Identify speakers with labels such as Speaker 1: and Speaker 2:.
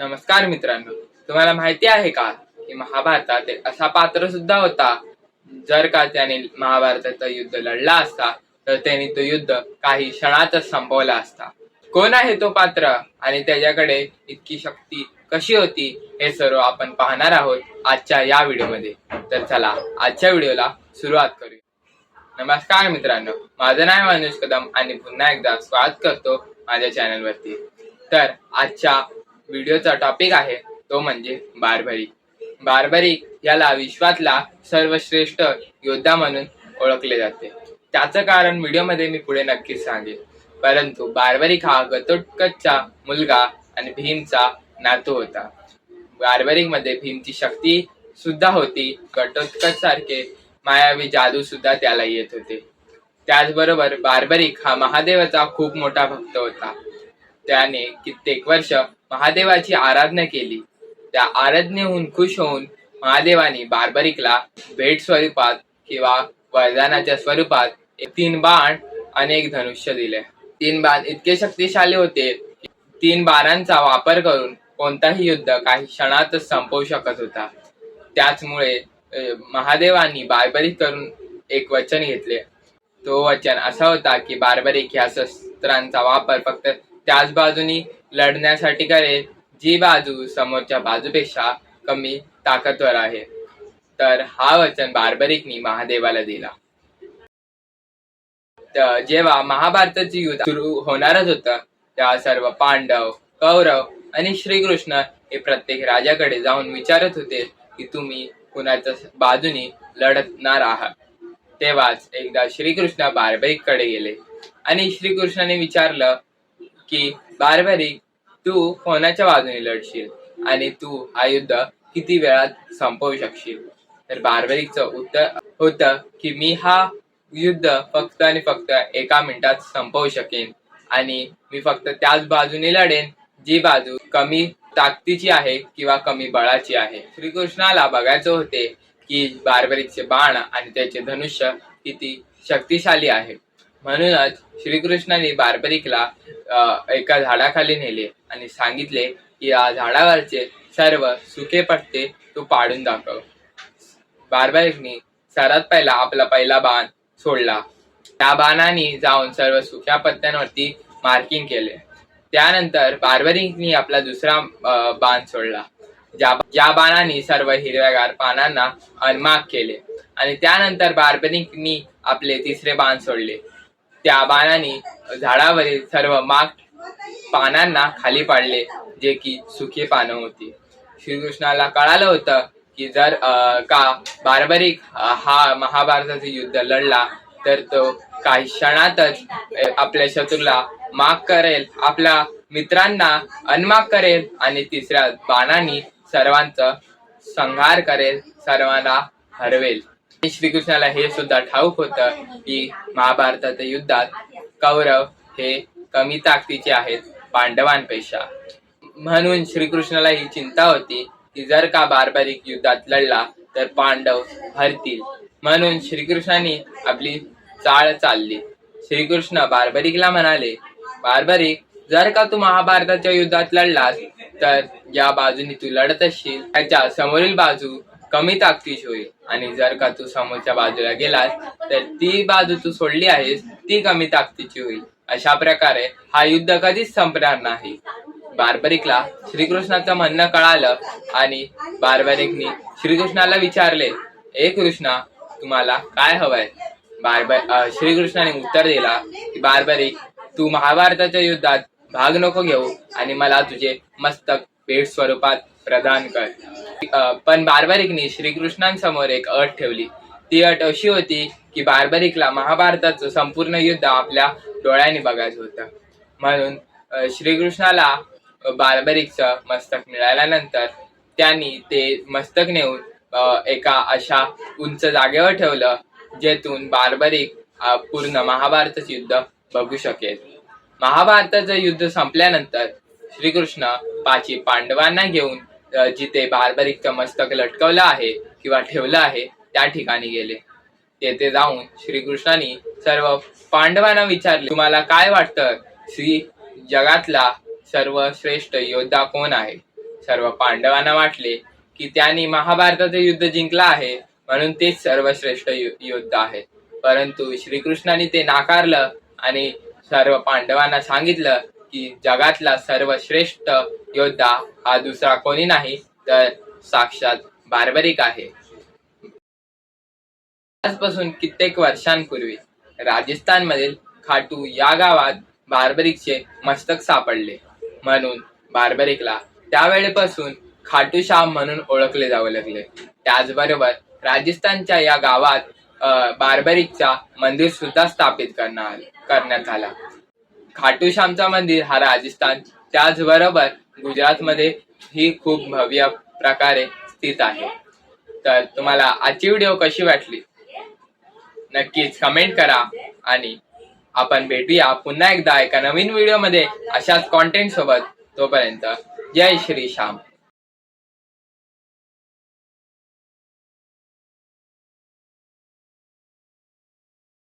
Speaker 1: नमस्कार मित्रांनो तुम्हाला माहिती आहे का की महाभारतात असा पात्र सुद्धा होता. जर का त्याने महाभारताचा युद्ध लढला असता तर त्याने तो युद्ध काही क्षणातच संपवला असता. कोण आहे तो पात्र आणि त्याच्याकडे इतकी शक्ती कशी होती हे सर्व आपण पाहणार आहोत आजच्या या व्हिडिओमध्ये. तर चला आजच्या व्हिडिओला सुरुवात करूया. नमस्कार मित्रांनो माझं नाव आहे अनुज कदम आणि पुन्हा एकदा स्वागत करतो माझ्या चॅनलवरती तर आजच्या व्हिडिओचा टॉपिक आहे तो म्हणजे बारबरी. बारबरी याला विश्वातला सर्वश्रेष्ठ योद्धा म्हणून ओळखले जाते. त्याचं कारण व्हिडिओमध्ये मी पुढे नक्कीच सांगेन. परंतु बारबरिक हा गतोटकचा मुलगा आणि भीमचा नातू होता. बारबरिकमध्ये भीमची शक्ती सुद्धा होती घटोत्कच सारखे मायावी जादू सुद्धा त्याला येत होते. त्याचबरोबर बारबरिक हा महादेवाचा खूप मोठा भक्त होता. त्याने कित्येक वर्ष महादेवाची आराधना केली. त्या आराधनेहून खुश होऊन महादेवाने बार्बरिकला भेट स्वरूपात किंवा वरदानाच्या स्वरूपात तीन बाण अनेक धनुष्य दिले. तीन बाण इतके शक्तिशाली होते तीन बाणांचा वापर करून कोणताही युद्ध काही क्षणातच संपवू शकत होता. त्याचमुळे महादेवांनी बार्बरिक करून एक वचन घेतले. तो वचन असा होता की बार्बरिक ह्या शस्त्रांचा वापर फक्त त्याच बाजूनी लढण्यासाठी करेल जी बाजू समोरच्या बाजूपेक्षा कमी ताकदवर आहे. तर हा वचन बार्बरिकनी महादेवाला दिला. तर जेव्हा महाभारताचे युद्ध सुरू होणारच होतं तेव्हा सर्व पांडव कौरव आणि श्रीकृष्ण हे प्रत्येक राजाकडे जाऊन विचारत होते की तुम्ही कुणाच्या बाजूनी लढणार आहात? तेव्हाच एकदा श्रीकृष्ण बारबरिककडे गेले आणि श्रीकृष्णाने विचारलं की बारबरिक तू कोणाच्या बाजूने लढशील? आणि तू हा युद्ध किती वेळात संपवू शकशील? तर बारबरिकचं उत्तर होतं की मी हा युद्ध फक्त आणि फक्त एका मिनिटात संपवू शकेन. आणि मी फक्त त्याच बाजूने लढेन जी बाजू कमी ताकदीची आहे किंवा कमी बळाची आहे. श्रीकृष्णाला बघायचं होते की बारबरीचे बाण आणि त्याचे धनुष्य किती शक्तिशाली आहे. म्हणूनच श्रीकृष्णाने बारबरिकला एका झाडाखाली नेले आणि सांगितले की या झाडावरचे सर्व सुके पट्टे तू पाडून दाखव. बार्बरिकने सर्वात पहिला आपला पहिला बाण सोडला. त्या बाणाने जाऊन सर्व सुक्या पत्त्यांवरती मार्किंग केले. त्यानंतर बारबरिकनी आपला दुसरा बाण सोडला. ज्या ज्या बाणाने सर्व हिरव्यागार पानांना अनमाग केले. आणि त्यानंतर बारबरिकनी आपले तिसरे बाण सोडले. त्या बाणाने झाडावरील सर्व माग पानांना खाली पाडले जे की सुखी पानं होती. श्रीकृष्णाला कळालं होतं की जर अं, का बार्बरिक अं, हा महाभारताचे युद्ध लढला तर तो काही क्षणातच अं, आपल्या शत्रूला माग करेल आपल्या मित्रांना अनमाग करेल आणि तिसऱ्या बाणांनी सर्वांचा संहार करेल सर्वांना हरवेल. श्रीकृष्णाला हे सुद्धा ठाऊक होतं की महाभारताच्या युद्धात कौरव हे कमी ताकदीचे आहेत पांडवांपेक्षा. म्हणून श्रीकृष्णाला ही चिंता होती की जर का बारबारिक युद्धात लढला तर पांडव हरतील. म्हणून श्रीकृष्णाने आपली चाळ चालली. श्रीकृष्ण बारबरिकला म्हणाले बारबरिक जर का तू महाभारताच्या युद्धात लढलास तर ज्या बाजूने तू लढत असशील. त्याच्या समोरील बाजू कमी ताकदीची होईल. आणि जर का तू समोरच्या बाजूला गेलास तर ती बाजू तू सोडली आहेस ती कमी ताकदीची होईल. अशा प्रकारे हा युद्ध कधीच संपणार नाही. बार्बरिकला श्रीकृष्णाचं म्हणणं कळालं आणि बार्बरिकनी श्रीकृष्णाला विचारले ए कृष्णा तुम्हाला काय हवंय? बार्बर श्रीकृष्णाने उत्तर दिला की बार्बरिक तू महाभारताच्या युद्धात भाग नको घेऊ आणि मला तुझे मस्तक भेट स्वरूपात प्रदान कर. पण बार्बरिकने श्रीकृष्णांसमोर एक अट ठेवली. ती अट अशी होती की बार्बरिकला महाभारताचं संपूर्ण युद्ध आपल्या डोळ्यांनी बघायचं होतं. म्हणून श्रीकृष्णाला बार्बरिकचं मस्तक मिळाल्यानंतर त्यांनी ते मस्तक नेऊन एका अशा उंच जागेवर ठेवलं जेथून बार्बरिक पूर्ण महाभारतच युद्ध बघू शकेल. महाभारताचं युद्ध संपल्यानंतर श्रीकृष्ण पाची पांडवांना घेऊन जिथे बारबरिकचं मस्तक लटकवलं आहे किंवा ठेवलं आहे त्या ठिकाणी गेले. तेथे जाऊन श्रीकृष्णाने सर्व पांडवांना विचारले तुम्हाला काय वाटतं? श्री जगातला सर्वश्रेष्ठ योद्धा कोण आहे? सर्व पांडवांना वाटले की त्यांनी महाभारताचे युद्ध जिंकला आहे म्हणून तेच सर्वश्रेष्ठ योद्धा आहेत. परंतु श्रीकृष्णाने ते नाकारलं आणि सर्व पांडवांना सांगितलं की जगातला सर्वश्रेष्ठ योद्धा हा दुसरा कोणी नाही तर साक्षात बार्बरिक आहे. आजपासून कित्येक वर्षांपूर्वी राजस्थान मधील खाटू या गावात बार्बरिकचे मस्तक सापडले. म्हणून बार्बरिकला त्यावेळेपासून खाटू श्याम म्हणून ओळखले जाऊ लागले. त्याचबरोबर राजस्थानच्या या गावात बार्बरिकचा मंदिर सुद्धा स्थापित करणार करण्यात आला. खाटू श्यामचा मंदिर हा राजस्थान त्याचबरोबर गुजरातमध्ये ही खूप भव्य प्रकारे स्थित आहे. तर तुम्हाला आजची व्हिडिओ कशी वाटली? नक्कीच कमेंट करा आणि आपण भेटूया पुन्हा एकदा एका नवीन व्हिडिओमध्ये अशाच कॉन्टेंट सोबत. तोपर्यंत जय श्री श्याम.